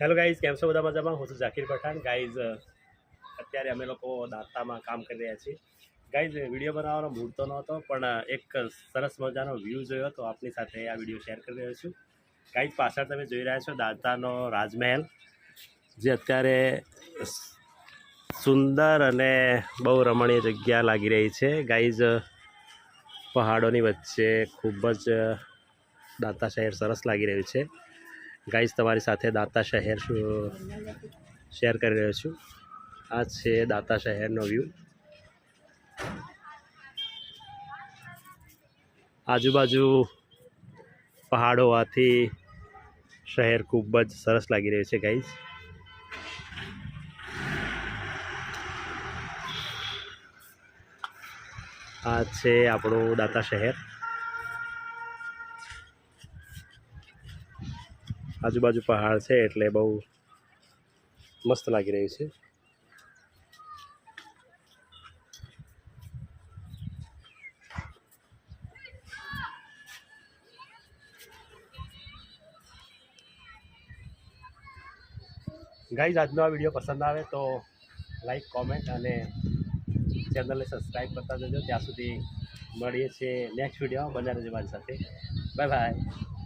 Hello guys કેમ છો? બધા મજામાં? હું છું ઝાકીર પઠાણ. ગાઈઝ અત્યારે અમે લોકો દાંતામાં કામ કરી રહ્યા છીએ. ગાઈઝ વીડિયો બનાવવાનો મૂડ તો નહોતો, પણ એક સરસ મજાનો વ્યૂ જોયો તો આપની સાથે આ વીડિયો શેર કરી રહ્યો છું. ગાઈઝ પાછળ તમે જોઈ રહ્યા છો દાંતાનો રાજમહેલ, જે અત્યારે સુંદર અને બહુ રમણીય જગ્યા લાગી રહી છે. ગાઈઝ પહાડોની વચ્ચે ખૂબ જ દાંતા શહેર સરસ લાગી રહ્યું છે. ગાઈઝ, તમારી સાથે દાંતા શહેર શેર કરી રહ્યો છું. આ છે દાંતા શહેરનો વ્યૂ. આજુબાજુ પહાડો હોવાથી શહેર ખૂબ જ સરસ લાગી રહ્યું છે, ગાઈઝ. આ છે આપણું દાંતા શહેર. આજુબાજુ પહાડ છે એટલે બહુ મસ્ત લાગી રહ્યું છે. ગાઈઝ, આજનો આ વીડિયો પસંદ આવે તો લાઈક, કોમેન્ટ અને ચેનલને સબસ્ક્રાઈબ કરતા જજો. ત્યાં સુધી મળીએ છીએ નેક્સ્ટ વિડીયોમાં. બન્યા રહેજો મારી સાથે. Bye bye.